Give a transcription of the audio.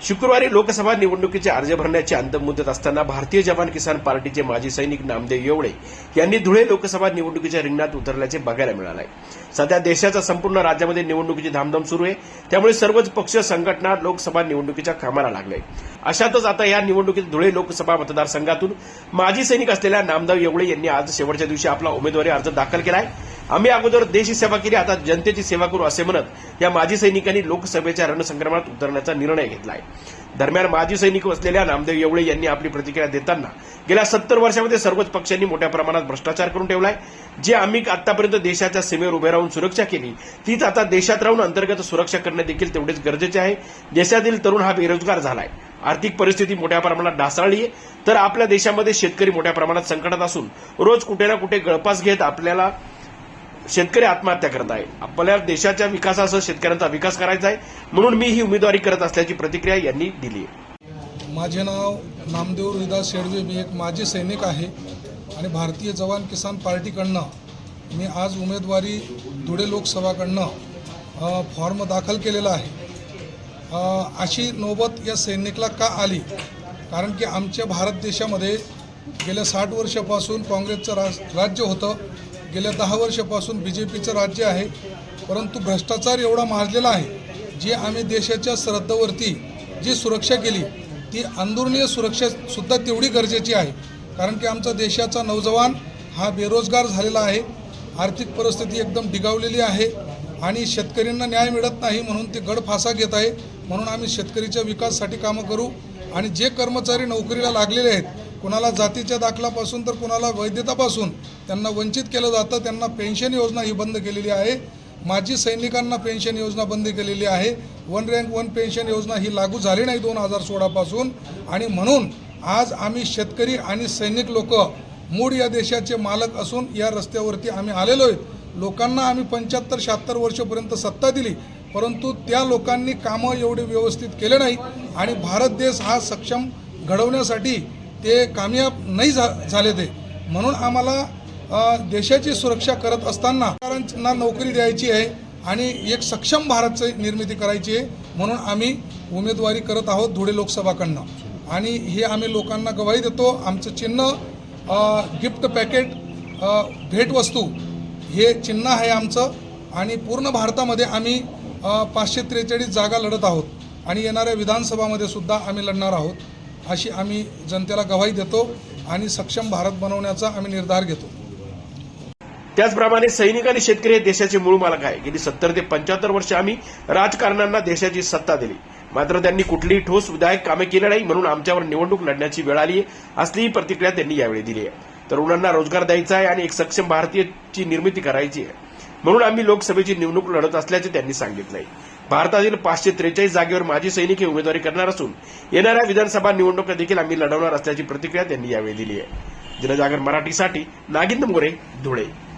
शुक्रवारी लोकसभा निवडणुकीचे अर्ज भरण्याची अंतिम मुदत असताना भारतीय जवान किसान पार्टीचे माजी सैनिक नामदेव येवळे यांनी धुळे लोकसभा निवडणुकीच्या रिंगणात उतरल्याचे बघायला मिळालं आहे सध्या देशाच्या संपूर्ण राज्यामध्ये निवडणुकीची धामधाम सुरू आहे. त्यामुळे सर्वच पक्ष संघटना लोकसभा निवडणुकीच्या कामाला लागले. अशातच आता या निवडणुकीत धुळे लोकसभा मतदारसंघातून माजी सैनिक असलेल्या नामदेव येवळे यांनी आज शेवटच्या दिवशी आपला उमेदवारी अर्ज दाखल केला आहे आम्ही अगोदर देशी सेवा केली आता जनतेची सेवा करू असे म्हणत या माजी सैनिकांनी लोकसभेच्या रणसंग्रामात उतरण्याचा निर्णय घेतला आहे दरम्यान माजी सैनिक असलेल्या नामदेव येवळे यांनी आपली प्रतिक्रिया देताना गेल्या सत्तर वर्षामध्ये सर्वच पक्षांनी मोठ्या प्रमाणात भ्रष्टाचार करून ठेवलाय. जे आम्ही आतापर्यंत देशाच्या सीमेवर उभे राहून सुरक्षा केली तीच आता देशात राहून अंतर्गत सुरक्षा करणे देखील तेवढेच गरजेचे आहे. देशातील तरुण हा बेरोजगार झालाय. आर्थिक परिस्थिती मोठ्या प्रमाणात ढासळली आहे तर आपल्या देशामध्ये शेतकरी मोठ्या प्रमाणात संकटात असून रोज कुठे ना कुठे गळपास घेत आपल्याला शेतकरी आत्महत्या करत आहे. आपल्या देशाच्या विकासासह शेतकऱ्यांचा विकास करायचा आहे म्हणून मी ही उमेदवारी करत असल्याची प्रतिक्रिया यांनी दिली आहे. माझे नाव नामदेव रोहिदास शेडवे मी एक माजी सैनिक आहे आणि भारतीय जवान किसान पार्टीकडनं मी आज उमेदवारी धुळे लोकसभाकडनं फॉर्म दाखल केलेला आहे. अशी नौबत या सैनिकला का आली? कारण की आमच्या भारत देशामध्ये गेल्या साठ वर्षापासून काँग्रेसचं राज राज्य होतं. गेल्या दहा वर्षापासून बी जे पीचं राज्य आहे परंतु भ्रष्टाचार एवढा माजलेला आहे जे आम्ही देशाच्या सरहद्दावरती जी सुरक्षा केली ती अंदरणीय सुरक्षासुद्धा तेवढी गरजेची आहे. कारण की आमचा देशाचा नौजवान हा बेरोजगार झालेला आहे आर्थिक परिस्थिती एकदम डिगावलेली आहे आणि शेतकऱ्यांना न्याय मिळत नाही म्हणून ते गडफासा घेत आहे. म्हणून आम्ही शेतकरीच्या विकासासाठी कामं करू आणि जे कर्मचारी नोकरीला लागलेले आहेत कुणाला जातीच्या दाखलापासून तर कुणाला वैधतापासून त्यांना वंचित केलं जातं त्यांना पेन्शन योजना ही बंद केलेली आहे. माजी सैनिकांना पेन्शन योजना बंद केलेली आहे. वन रँक वन पेन्शन योजना ही लागू झाली नाही दोन हजार सोळापासून. आणि म्हणून आज आम्ही शेतकरी आणि सैनिक लोक मूळ या देशाचे मालक असून या रस्त्यावरती आम्ही आलेलो आहे. लोकांना आम्ही पंच्याहत्तर शहात्तर वर्षपर्यंत सत्ता दिली परंतु त्या लोकांनी कामं एवढे व्यवस्थित केले नाही. आणि भारत देश हा सक्षम घडवण्यासाठी ते कामयाब नाही झा झाले ते. म्हणून आम्हाला देशाची सुरक्षा करत असताना सरकारांना नोकरी द्यायची आहे आणि एक सक्षम भारतची निर्मिती करायची आहे म्हणून आम्ही उमेदवारी करत आहोत धुळे लोकसभाकडनं. आणि हे आम्ही लोकांना गवाही देतो आमचं चिन्ह गिफ्ट पॅकेट भेटवस्तू हे चिन्ह आहे आमचं. आणि पूर्ण भारतामध्ये आम्ही पाचशे त्रेचाळीस जागा लढत आहोत. आणि येणाऱ्या विधानसभामध्ये सुद्धा आम्ही लढणार आहोत. अशी आम्ही जनतेला गवाही देतो आणि सक्षम भारत बनवण्याचा आम्ही निर्धार घेतो. त्याचप्रमाणे सैनिक आणि शेतकरी हे देशाचे मूळ मालक आहे. गेली सत्तर ते पंच्याहत्तर वर्ष आम्ही राजकारण्यांना देशाची सत्ता दिली. मात्र त्यांनी कुठलीही ठोस विधायक कामे केली नाही म्हणून आमच्यावर निवडणूक लढण्याची वेळ आली आहे. असलीही प्रतिक्रिया त्यांनी यावेळी दिली आहे. तरुणांना रोजगार द्यायचा आहे आणि एक सक्षम भारतीयची निर्मिती करायची आहे. म्हणून आम्ही लोकसभेची निवडणूक लढत असल्याचे त्यांनी सांगितलंय भारतातील पाचशे त्रेचाळीस जागेवर माजी सैनिक हे उमेदवारी करणार असून येणाऱ्या विधानसभा निवडणुका देखील आम्ही लढवणार असल्याची प्रतिक्रिया त्यांनी यावेळी दिली आहे. जनजागर मराठीसाठी नागिंद मोरे धुळे.